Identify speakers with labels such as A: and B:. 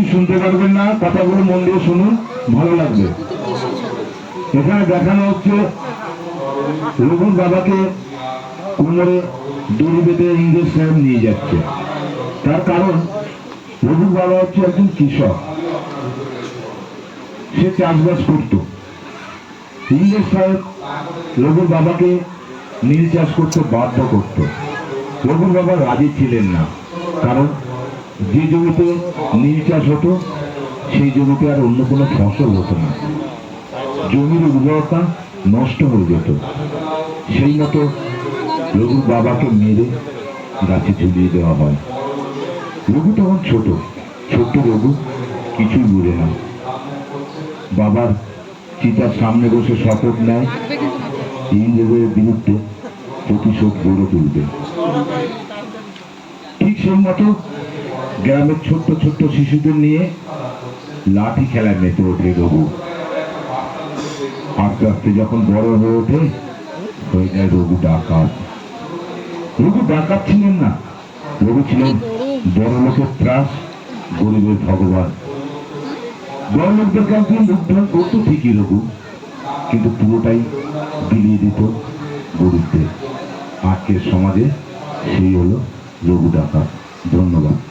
A: বেশি শুনতে পারবেন না, কথাগুলো মন দিয়ে শুনুন, ভালো লাগবে। এখানে দেখানো হচ্ছে, রঘুর বাবাকে কোমরে দড়ি বেঁধে ইংরেজ সাহেব নিয়ে যাচ্ছে। তার কারণ, রঘুর বাবা হচ্ছে একজন কৃষক। সে চাষবাস করত। ইংরেজ সাহেব রঘুর বাবাকে নীল চাষ করতে বাধ্য করত। রঘুর বাবা রাজি ছিলেন না, কারণ যে জমিতে নীল চাষ হতো, সেই জমিতে আর অন্য কোনো ফসল হতো না। জমির উর্বরতা নষ্ট হয়ে যেত। সেই মতো রঘুর বাবাকে মেরে গাছে ঝুলিয়ে দেওয়া হয়। রঘু তখন ছোট, ছোট্ট রঘু কিছুই বুঝে না। বাবার চিতার সামনে বসে শপথ নেয় ইংরেজের বিরুদ্ধে প্রতিশোধ গড়ে তুলবে। ঠিক সেই মতো গ্রামের ছোট্ট ছোট্ট শিশুদের নিয়ে লাঠি খেলায় মেতে ওঠে রঘু। আস্তে আস্তে যখন বড় হয়ে ওঠে হয়ে যায় রঘু ডাকাত। রঘু ডাকাত ছিলেন না। রঘু ছিলেন বড় লোকের ত্রাস, গরিবের ভগবান। বড় লোকদের কাছে উদ্ধার করতো ঠিকই রঘু, কিন্তু পুরোটাই বিলিয়ে দিত গরিবদের। আজকের সমাজে সেই হলো রঘু ডাকাত। ধন্যবাদ।